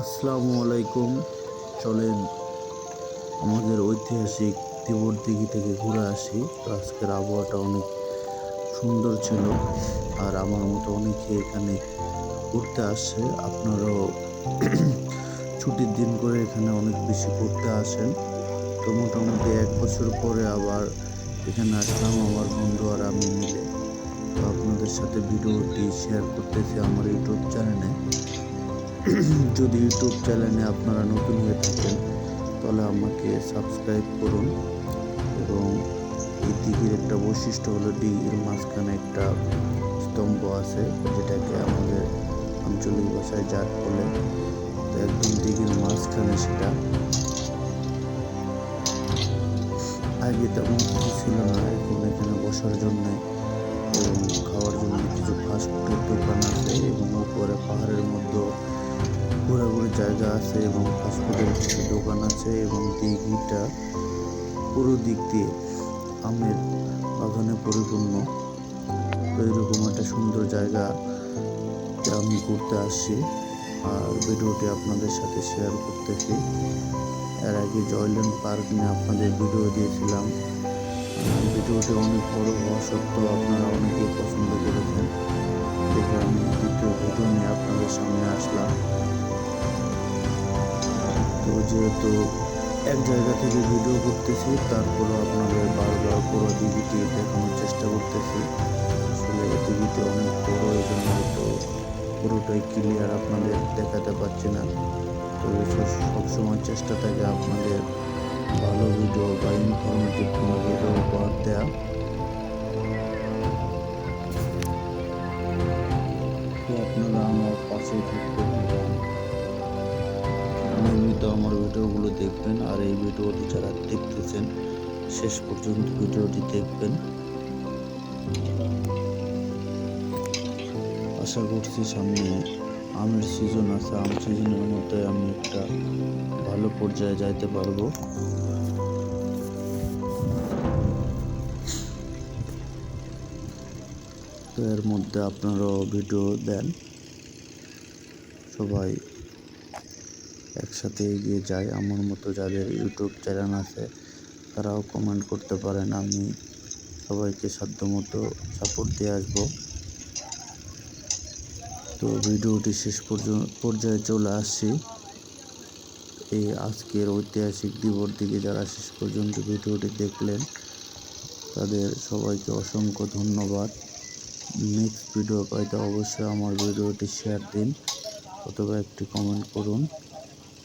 আসসালামু আলাইকুম চলেন আমাদের ঐতিহাসিক তিবর দিঘি থেকে ঘুরে আসি। তো আজকের আবহাওয়াটা অনেক সুন্দর ছিল আর আমার মতো অনেকে এখানে ঘুরতে আসে। আপনারাও ছুটির দিন করে এখানে অনেক বেশি ঘুরতে আসেন। তো মোটামুটি এক বছর পরে আবার এখানে আসলাম আমার বন্ধু আর আমি মিলে। তো আপনাদের সাথে ভিডিওটি শেয়ার করতেছি আমার ইউটিউব চ্যানেলে যদি ইউটিউব চ্যানেলে আপনারা নতুন হয়ে থাকেন, তাহলে আমাকে সাবস্ক্রাইব করুন এবং এই দিঘির একটা বৈশিষ্ট্য হলো দিঘির মাঝখানে একটা স্তম্ভ আছে, যেটাকে আমাদের আঞ্চলিক ভাষায় জাত বলে। তো একদম দিঘির মাঝখানে সেটা। আগে তেমন কিছু ছিল না, এখন এখানে বসার জন্য এবং খাওয়ার জন্য কিছু ফাস্টফুডের দোকান আছে এবং জায়গা আছে এবং ফাস্টফুডের কিছু দোকান আছে এবং দিঘিটা পুরো দিক দিয়ে আমের বাগানে পরিপূর্ণ। তো এরকম একটা সুন্দর জায়গা আমি ঘুরতে আসছি আর ভিডিওটি আপনাদের সাথে শেয়ার করতেছি। এর আগে জয়ল্যান্ড পার্ক নিয়ে আপনাদের ভিডিও দিয়েছিলাম। ভিডিওটি অনেক বড় হওয়া সত্ত্বেও আপনারা অনেকেই পছন্দ করেছেন। দেখে আমি দ্বিতীয় ভিডিও নিয়ে আপনাদের সামনে আসলাম। তো যেহেতু এক জায়গা থেকে ভিডিও করতেছি, তারপরেও আপনাদের বারবার পুরো দিঘিটি দেখানোর চেষ্টা করতেছি। আসলে দিঘিটি অনেক বড় এই জন্য হয়তো পুরোটাই ক্লিয়ার আপনাদের দেখাতে পারছি না। সব- সবসময় চেষ্টা থাকে আপনাদের ভালো ভিডিও বা ইনফরমেটিভ কোনো ভিডিও উপহার দেওয়া তো আপনারা আমার থাকবেন। এবং নিয়মিত আমার ভিডিওগুলো দেখবেন আর এই ভিডিওটি যারা দেখতেছেন, শেষ পর্যন্ত ভিডিওটি দেখবেন। আশা করছি সামনে আমের সিজন আছে। আম সিজনের মধ্যে আমি একটা ভালো পর্যায়ে যাইতে পারব। তো এর মধ্যে আপনারাও ভিডিও দেন। সবাই একসাথে এগিয়ে যায়। আমার মতো যাদের ইউটিউব চ্যানেল আছে, তারাও কমেন্ট করতে পারেন। আমি সবাইকে সাধ্যমতো সাপোর্ট দিয়ে আসব। তো ভিডিওটি শেষ পর্যায়ে চলে আসছি। এই আজকের ঐতিহাসিক দিবর দিকে যারা শেষ পর্যন্ত ভিডিওটি দেখলেন, তাদের সবাইকে অসংখ্য ধন্যবাদ। নেক্সট ভিডিও পাইতে অবশ্যই আমার ভিডিওটি শেয়ার দিন, অথবা একটি কমেন্ট করুন।